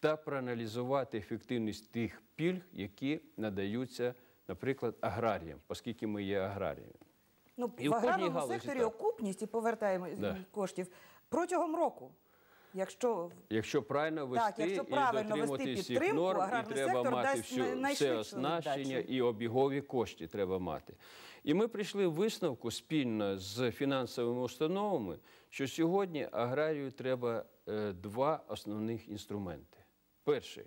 та проаналізувати ефективність тих пільг, які надаються, наприклад, аграріям, оскільки ми є аграріями. Ну, І в аграрному галузі секторі так. окупність і повертаємо Да. коштів протягом року. Якщо Якщо правильно вести Так, якщо і правильно дотримувати вести всіх норм, і треба мати всю, все оснащення і обігові кошти треба мати. І ми прийшли в висновку спільно з фінансовими установами, що сьогодні аграрію треба е, два основних інструменти. Перший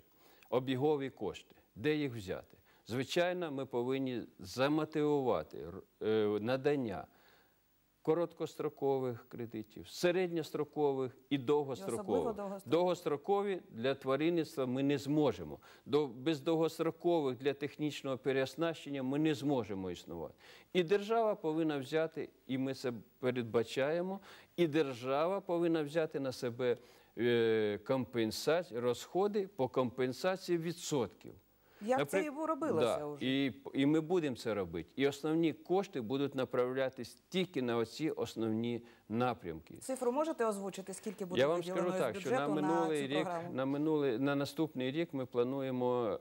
обігові кошти. Де їх взяти? Звичайно, ми повинні замотивувати е, надання короткострокових кредитів, середньострокових і довгострокових. довгострокових. Довгострокові для тваринництва ми не зможемо. До, без довгострокових для технічного переоснащення ми не зможемо існувати. І держава повинна взяти, і ми це передбачаємо, і держава повинна взяти на себе е, компенсацію, розходи по компенсації відсотків. Як це Наприк- і робилося да, вже? І, і ми будемо це робити. І основні кошти будуть направлятись тільки на оці основні напрямки. цифру можете озвучити, скільки буде Я вам скажу так, що на минулий цю рік, програму? на минулий, на наступний рік ми плануємо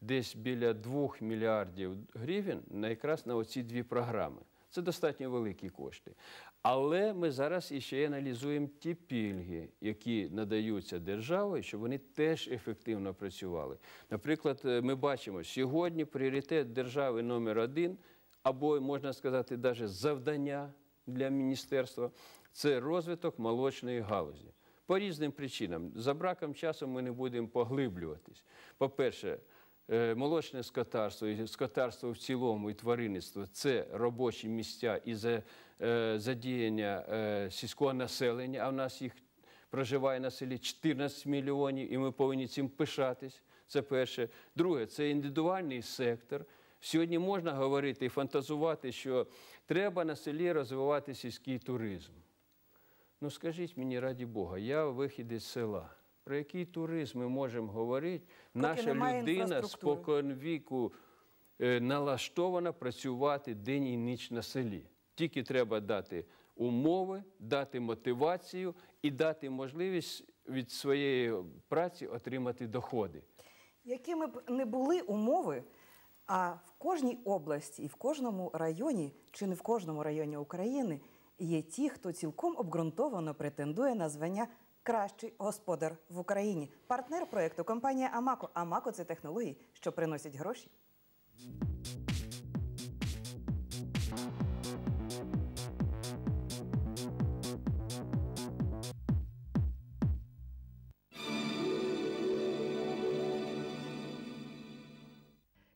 десь біля 2 мільярдів гривень на якраз на оці дві програми. Це достатньо великі кошти. Але ми зараз іще аналізуємо ті пільги, які надаються державою, щоб вони теж ефективно працювали. Наприклад, е, ми бачимо, сьогодні пріоритет держави номер один, або можна сказати, навіть завдання для міністерства це розвиток молочної галузі. По різним причинам. За браком часу ми не будемо поглиблюватись. По-перше, е, молочне скотарство і скотарство в цілому і тваринництво це робочі місця і е, задіяння е, сільського населення, а в нас їх проживає на селі 14 мільйонів, і ми повинні цим пишатись. Це перше. Друге, це індивідуальний сектор. Сьогодні можна говорити і фантазувати, що треба на селі розвивати сільський туризм. Ну скажіть мені, раді Бога, я вихідець з села. Про який туризм ми можемо говорити? Наша людина інфраструктури. спокон віку е, налаштована працювати день і ніч на селі. Тільки треба дати умови, дати мотивацію і дати можливість від своєї праці отримати доходи. Якими б не були умови, а в кожній області і в кожному районі, чи не в кожному районі України, є ті, хто цілком обґрунтовано претендує на звання Кращий господар в Україні. Партнер проєкту компанія Амако. Амако це технології, що приносять гроші.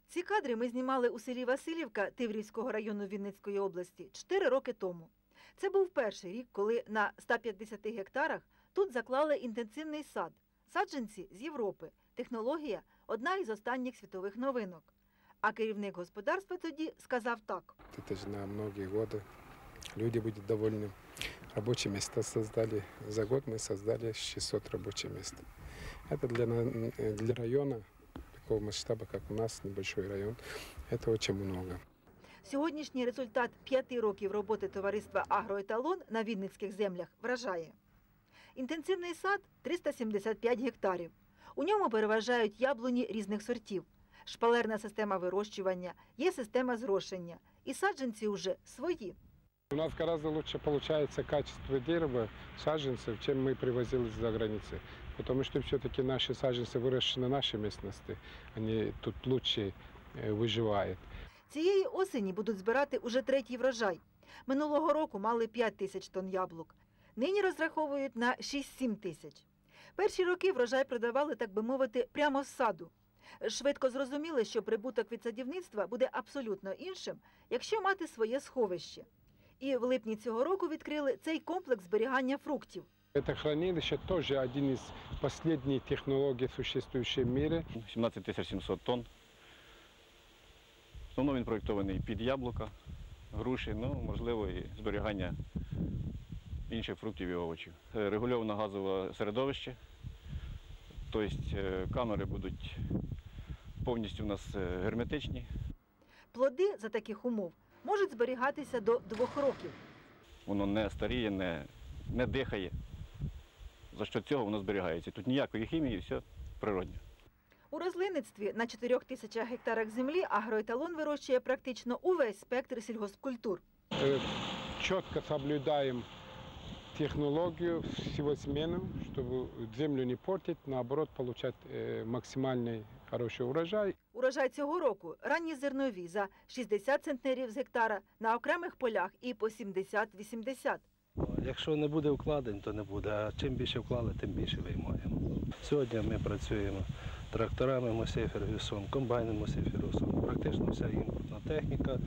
Ці кадри ми знімали у селі Васильівка Тиврівського району Вінницької області 4 роки тому. Це був перший рік, коли на 150 гектарах тут заклали інтенсивний сад. Саджанці з Європи. Технологія одна із останніх світових новинок. А керівник господарства тоді сказав так: Это же на многие годы. Люди будут довольны. Рабочие места создали. За год мы создали 600 рабочих мест. Это для, на- для района, такого масштаба, как у нас, небольшой район, это очень много. сьогоднішній результат п'яти років роботи товариства Агроеталон на Вінницьких землях вражає. Інтенсивний сад 375 гектарів. У ньому переважають яблуні різних сортів, шпалерна система вирощування, є система зрошення. І саджанці уже свої. У нас гораздо лучше получается качество дерева, саженцев, чем мы привозили за границы. Потому что все-таки наши саженцы выращены на нашей местности, они тут лучше э, выживают. Цієї осені будуть збирати уже третій врожай. Минулого року мали 5 тисяч тонн яблук. Нині розраховують на 6-7 тисяч. Перші роки врожай продавали, так би мовити, прямо з саду. Швидко зрозуміли, що прибуток від садівництва буде абсолютно іншим, якщо мати своє сховище. І в липні цього року відкрили цей комплекс зберігання фруктів. Это хранилище тоже один из последних технологий, существующих в мире. 17 700 тонн. В основному він проєктований під яблука, груші, ну, можливо, і зберігання інших фруктів і овочів. Е, Регульоване газове середовище, тобто е, камери будуть повністю у нас е, герметичні. Плоди за таких умов можуть зберігатися до двох років. Воно не старіє, не, не дихає. За що цього воно зберігається. Тут ніякої хімії, все природнє. У рослинництві на 4 тисячах гектарах землі агроеталон вирощує практично увесь спектр сільгоспкультур. Четко соблюдаем технологию всего смены, чтобы землю не портить, наоборот, получать э, максимальный хороший урожай. Урожай цього року ранні зернові за 60 центнерів з гектара на окремих полях і по 70-80. Якщо не буде вкладень, то не буде. А чим більше вклали, тим більше виймаємо. Сьогодні ми працюємо тракторами Мосей Фергюсон, комбайном Мосей Фергюсон, практично вся імпортна техніка.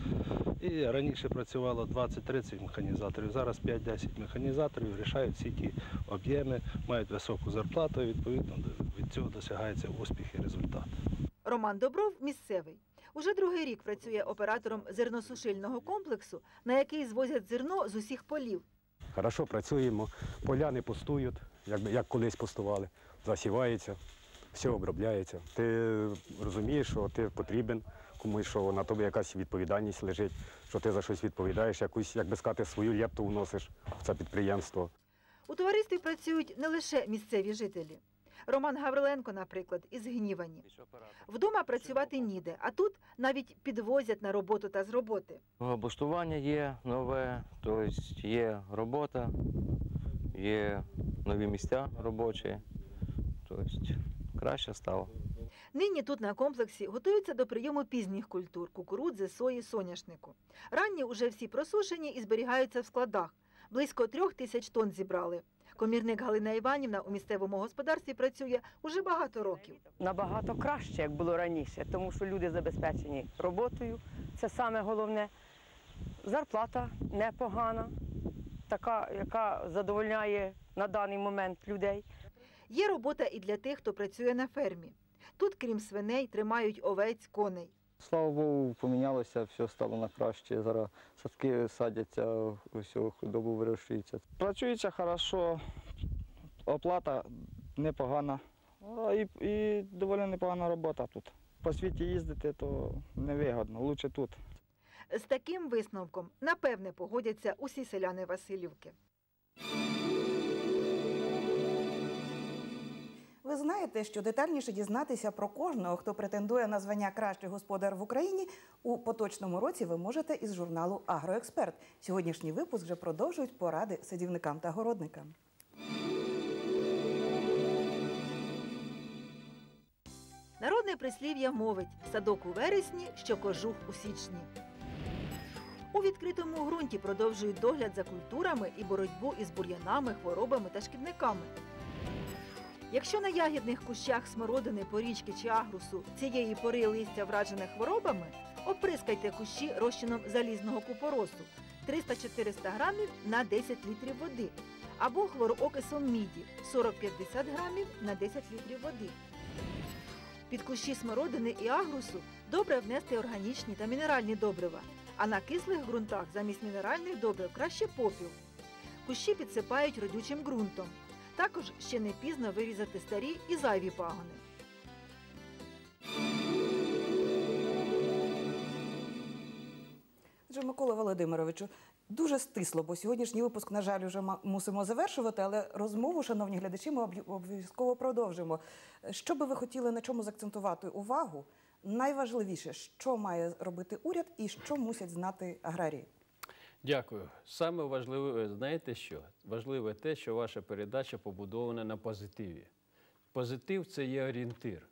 І раніше працювало 20-30 механізаторів, зараз 5-10 механізаторів рішають всі ті об'єми, мають високу зарплату, і відповідно від цього досягається успіх і результат. Роман Добров місцевий. Уже другий рік працює оператором зерносушильного комплексу, на який звозять зерно з усіх полів. Хорошо працюємо, поля не пустують, як, як колись пустували, засівається, все обробляється. Ти розумієш, що ти потрібен комусь, що на тобі якась відповідальність лежить, що ти за щось відповідаєш, якусь, як би сказати, свою лепту вносиш в це підприємство. У товаристві працюють не лише місцеві жителі. Роман Гавриленко, наприклад, із Гнівані. Вдома працювати ніде, а тут навіть підвозять на роботу та з роботи. Облаштування є нове, тобто є робота, є нові місця робочі, тобто краще стало. Нині тут на комплексі готуються до прийому пізніх культур кукурудзи, сої, соняшнику. Ранні уже всі просушені і зберігаються в складах. Близько трьох тисяч тонн зібрали. Комірник Галина Іванівна у місцевому господарстві працює уже багато років. набагато краще, як було раніше, тому що люди забезпечені роботою. Це саме головне. Зарплата непогана, така, яка задовольняє на даний момент людей. Є робота і для тих, хто працює на фермі. Тут, крім свиней, тримають овець, коней. Слава Богу, помінялося, все стало на краще. Зараз садки садяться, усю худобу вирощується. Працюється хорошо, оплата непогана. І, і доволі непогана робота тут. По світі їздити то невигодно, лучше тут. З таким висновком, напевне, погодяться усі селяни Васильівки. Знаєте, що детальніше дізнатися про кожного, хто претендує на звання кращий господар в Україні, у поточному році ви можете із журналу Агроексперт. Сьогоднішній випуск вже продовжують поради садівникам та городникам. Народне прислів'я мовить садок у вересні, що кожух у січні. У відкритому ґрунті продовжують догляд за культурами і боротьбу із бур'янами, хворобами та шкідниками. Якщо на ягідних кущах смородини, порічки чи агрусу цієї пори листя вражене хворобами, оприскайте кущі розчином залізного купоросу 300-400 грамів на 10 літрів води або хлороокисом міді 40-50 грамів на 10 літрів води. Під кущі смородини і агрусу добре внести органічні та мінеральні добрива, а на кислих ґрунтах замість мінеральних добрив краще попіл. Кущі підсипають родючим ґрунтом. Також ще не пізно вирізати старі і зайві пагони. Отже, Микола Володимировичу, дуже стисло, бо сьогоднішній випуск, на жаль, вже мусимо завершувати, але розмову, шановні глядачі, ми обов'язково продовжимо. Що би ви хотіли на чому заакцентувати увагу? Найважливіше, що має робити уряд і що мусять знати аграрії? Дякую. Саме важливе, знаєте що? Важливе те, що ваша передача побудована на позитиві. Позитив це є орієнтир.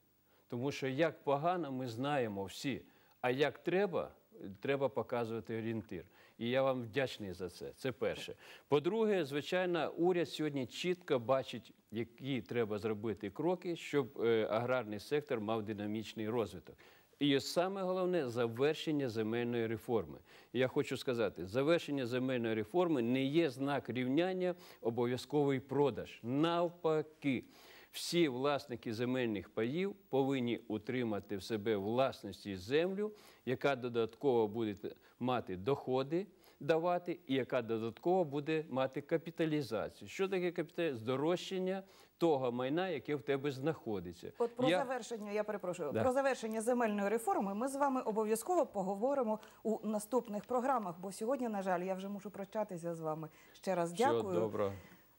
Тому що як погано, ми знаємо всі, а як треба, треба показувати орієнтир. І я вам вдячний за це. Це перше. По-друге, звичайно, уряд сьогодні чітко бачить, які треба зробити кроки, щоб е, аграрний сектор мав динамічний розвиток. І саме головне завершення земельної реформи. Я хочу сказати, завершення земельної реформи не є знак рівняння обов'язковий продаж. Навпаки, всі власники земельних паїв повинні утримати в себе власності землю, яка додатково буде мати доходи давати, і яка додатково буде мати капіталізацію. Що таке капіталізація? Здорожчання того майна, яке в тебе знаходиться. От про Я- завершення, я перепрошую, Да. про завершення земельної реформи ми з вами обов'язково поговоримо у наступних програмах, бо сьогодні, на жаль, я вже мушу прощатися з вами. Ще раз Всього дякую. доброго.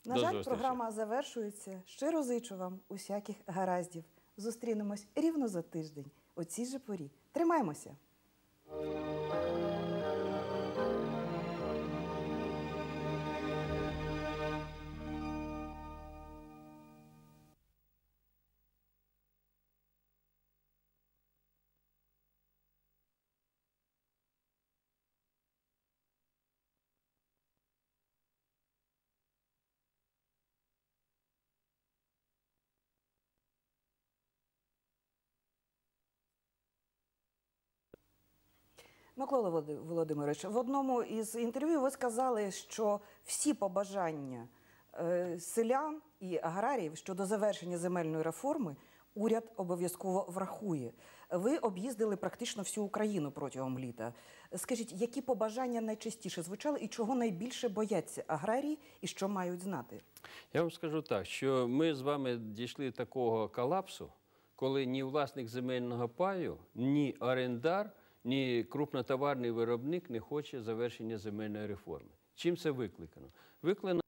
На До жаль, зустрічі. програма завершується. Щиро зичу вам усяких гараздів. Зустрінемось рівно за тиждень у цій же порі. Тримаймося! Микола Володи- Володимирович, в одному із інтерв'ю ви сказали, що всі побажання е, селян і аграріїв щодо завершення земельної реформи уряд обов'язково врахує. Ви об'їздили практично всю Україну протягом літа. Скажіть, які побажання найчастіше звучали і чого найбільше бояться аграрії і що мають знати? Я вам скажу так, що ми з вами дійшли такого колапсу, коли ні власник земельного паю, ні орендар, ні крупнотоварний виробник не хоче завершення земельної реформи. Чим це викликано? Викликано